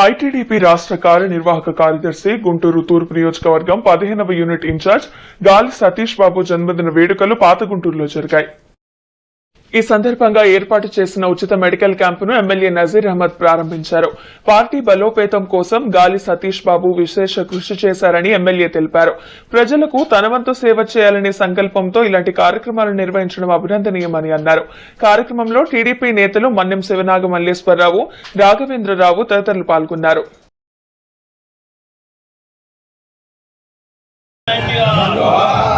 ITDP రాష్ట్ర కార్యనిర్వాహక కార్యదర్శి గుంటూరు తూర్పు నియోజకవర్గం పదిహేనవ యూనిట్ ఇన్ఛార్జ్ గాలి సతీష్ బాబు జన్మదిన వేడుకలు పాత గుంటూరులో జరిగాయి. ఈ సందర్భంగా ఏర్పాటు చేసిన ఉచిత మెడికల్ క్యాంపును ఎమ్మెల్యే నజీర్ అహ్మద్ ప్రారంభించారు. పార్టీ బలోపేతం కోసం గాలి సతీష్ బాబు విశేష కృషి చేశారని ఎమ్మెల్యే తెలిపారు. ప్రజలకు తనవంతు సేవ చేయాలనే సంకల్పంతో ఇలాంటి కార్యక్రమాలు నిర్వహించడం అభినందనీయమని అన్నారు. కార్యక్రమంలో టీడీపీ నేతలు మన్నెం శివనాగ మల్లేశ్వరరావు రాఘవేంద్రరావు తదితరులు పాల్గొన్నారు. Alarm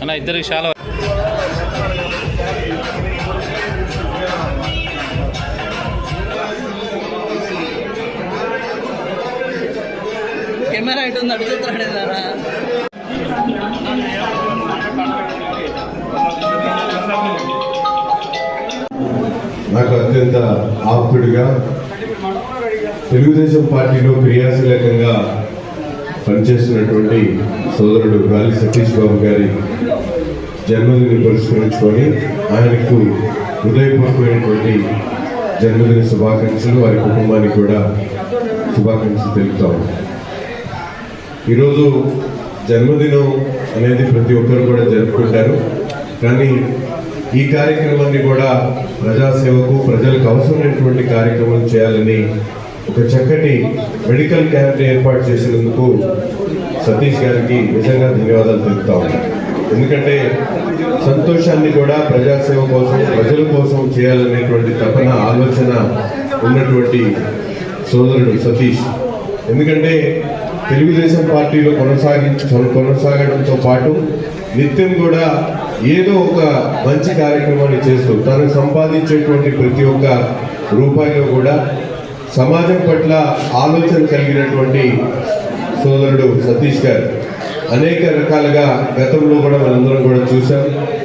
అన్న ఇద్దరికి చాలా కెమెరా ఇటు దారా నాకు అత్యంత ఆప్తుడిగా తెలుగుదేశం పార్టీలో క్రియాశీలకంగా పనిచేస్తున్నటువంటి సోదరుడు గాలి సతీష్ బాబు గారి జన్మదిని పురస్కరించుకొని ఆయనకు హృదయపూర్వకమైనటువంటి జన్మదిన శుభాకాంక్షలు వారి కుటుంబానికి కూడా శుభాకాంక్షలు తెలుపుతాము ఈరోజు జన్మదినం అనేది ప్రతి ఒక్కరు కూడా జరుపుకుంటారు. కానీ ఈ కార్యక్రమాన్ని కూడా ప్రజాసేవకు ప్రజలకు అవసరమైనటువంటి కార్యక్రమం చేయాలని ఒక చక్కటి మెడికల్ క్యాంప్ ఏర్పాటు చేసినందుకు సతీష్ గారికి నిజంగా ధన్యవాదాలు తెలుపుతా ఉన్నాను ఎందుకంటే సంతోషాన్ని కూడా ప్రజాసేవ కోసం ప్రజల కోసం చేయాలనేటువంటి తపన ఆలోచన ఉన్నటువంటి సోదరుడు సతీష్. ఎందుకంటే తెలుగుదేశం పార్టీలో కొనసాగించ కొనసాగడంతో పాటు నిత్యం కూడా ఏదో ఒక మంచి కార్యక్రమాన్ని చేస్తూ తను సంపాదించేటువంటి ప్రతి ఒక్క రూపాయిలో కూడా సమాజం పట్ల ఆలోచన కలిగినటువంటి సోదరుడు సతీష్ గారు. అనేక రకాలుగా గతంలో కూడా మనందరం కూడా చూసాం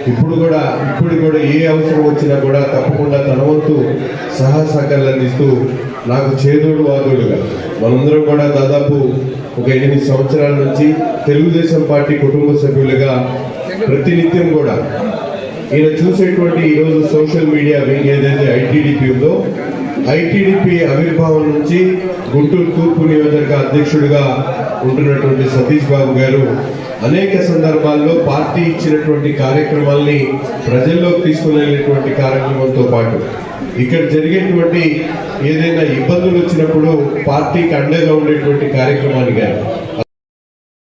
ఇప్పుడు కూడా ఇప్పుడు కూడా ఏ అవసరం వచ్చినా కూడా తప్పకుండా తన వంతు సహా సహకారాలు అందిస్తూ నాకు చేదోడు వాదోడుగా. మనందరం కూడా దాదాపు ఒక ఎనిమిది సంవత్సరాల నుంచి తెలుగుదేశం పార్టీ కుటుంబ సభ్యులుగా ప్రతినిత్యం కూడా ఈయన చూసేటువంటి ఈరోజు సోషల్ మీడియా వింగ్ ఏదైతే ఐటీడీపీ ఉందో ఐటీడీపీ ఆవిర్భావం నుంచి గుంటూరు తూర్పు నియోజకవర్గ అధ్యక్షుడిగా ఉంటున్నటువంటి సతీష్ బాబు గారు అనేక సందర్భాల్లో పార్టీ ఇచ్చినటువంటి కార్యక్రమాల్ని ప్రజల్లోకి తీసుకునేటువంటి కార్యక్రమంతో పాటు ఇక్కడ జరిగేటువంటి ఏదైనా ఇబ్బందులు వచ్చినప్పుడు పార్టీకి అండగా ఉండేటువంటి కార్యక్రమాన్ని కానీ